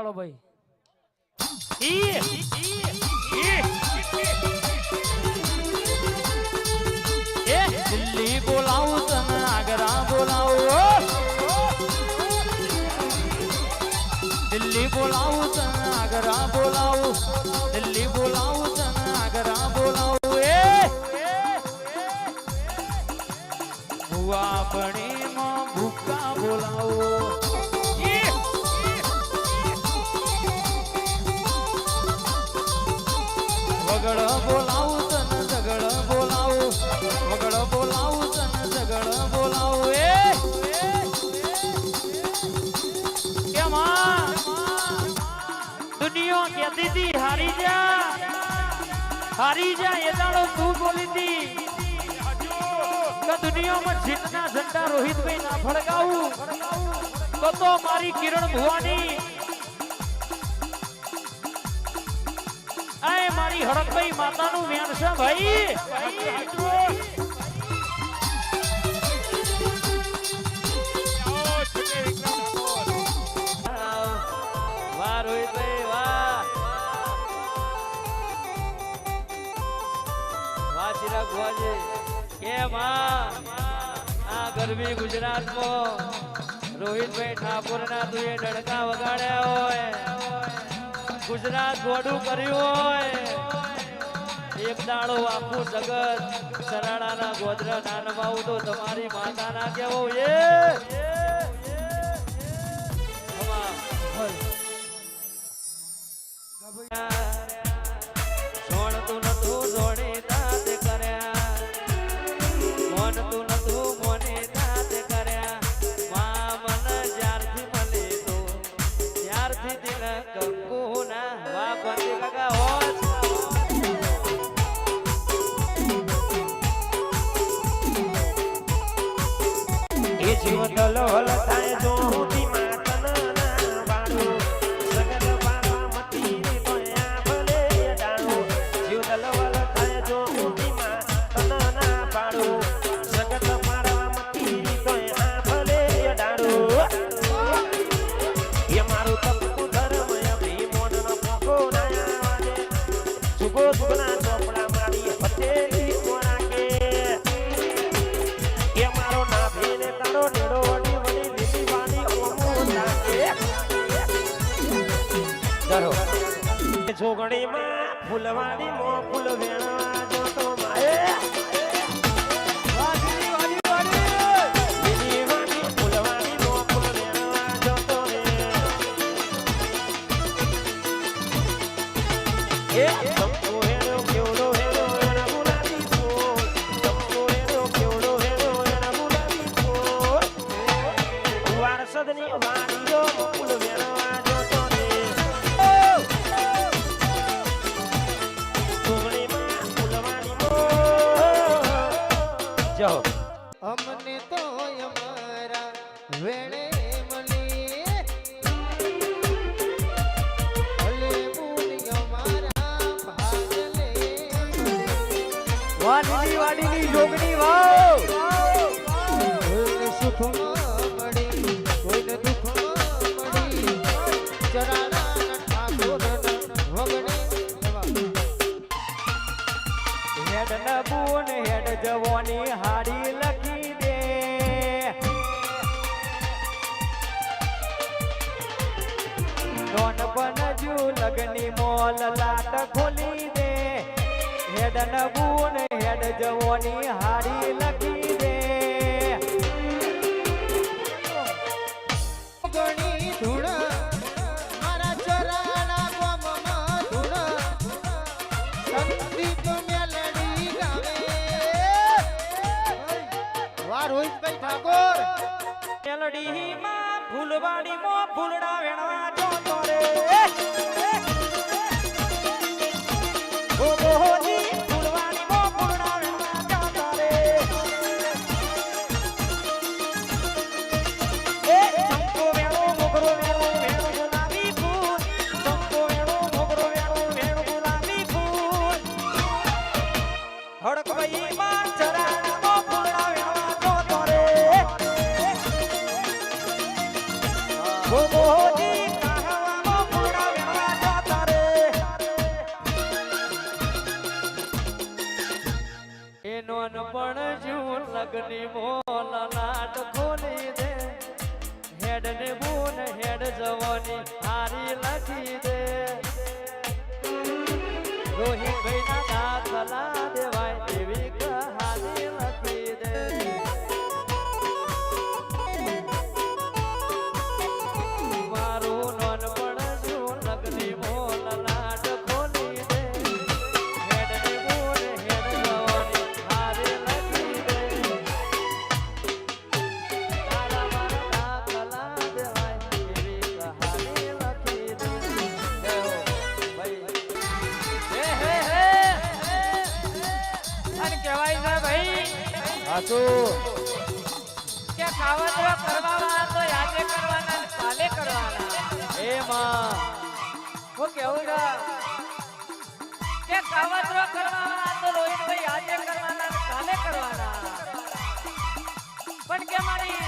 વગાડો ભાઈ દિલ્હી બોલાવું તને આગ્રા બોલાવું દિલ્હી બોલાવું તને આગ્રા બોલાવું દિલ્હી બોલાવું તને આગ્રા બોલાવું એ ભુવા પણીમાં ભૂકા બોલાવો વગડ બોલાવું, તને ઝગડ બોલાવું. વગડ બોલાવું, તને ઝગડ બોલાવું. એ દુનિયા કહેતી હતી હારી જા. હારી જા, એ દાડો તું બોલી હતી દુનિયામાં જીતના ઝંડા રોહિતભાઈ ના ફળગાવું તો તો મારી કિરણ ભુવાની મારી હડકભાઈ માતાનું વ્યાન છે ભાઈ. ગરબી ગુજરાતમાં. રોહિતભાઈ ઠાકોરના તુએ ડડકા વગાડ્યા હોય. ગુજરાત ગોડું કર્યું હોય. એક દાડો આખું જગત સરાડાના ગોધરા નાનવાઉ તો તમારી માતાના કેવો એ? જોણતું નતું જોડે તાત કર્યા. મોનતું નતું મોને તાત કર્યા. મા મન જ્યારથી મળે તો ત્યારથી દિલ કંકુના વા કાકા જીવ દલોલ થાય જોગણીમાં ફૂલવાડીમાં ફૂલ વેણવા મળી ચરાના ઠાકોરના વગડે એવા હેડ નબૂન હેડ જવાની હાડી લખી દે. નોનપણ જુ લગની મોલ લાટ ખોલી દે. હેડ નબૂન હેડ જવાની હારી લખી પડજું લગની મોલ લાટ ખોલી દે હેડ ને બૂન હેડ જવાની હારી લખી દે. રોહી ભાઈ ના દાખલા દેવાય કે કાવતરો કરવાવાળા તો કરવાના કાલે કરવાના. માં. હું કેવું કે કાવતરો કરવાવાળા તો રોહિતભાઈ યાદે કરવાના કાલે કરવાના. પણ કે મારી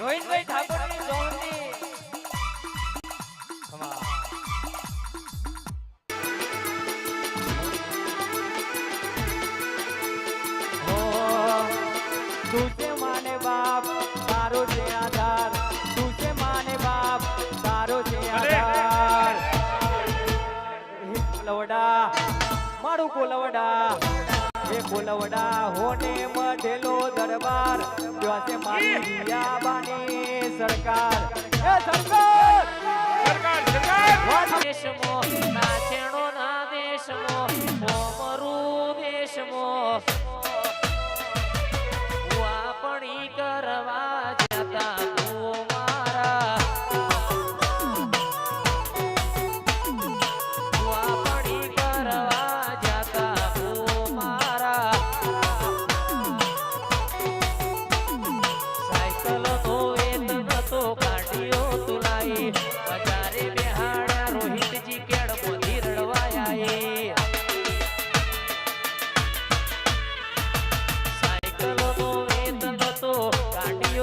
રોહિતભાઈ ઠાકોરની તું છે માને બાપ તારો છે આધાર. તું છે માને બાપ તારો છે આધાર. હે કુલવડા મારું કુલવડા. હે કુલવડા હોને મઢેલો દરબાર. ત્યાં છે મારી રિયાબાની સરકાર.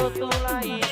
તો લાઈ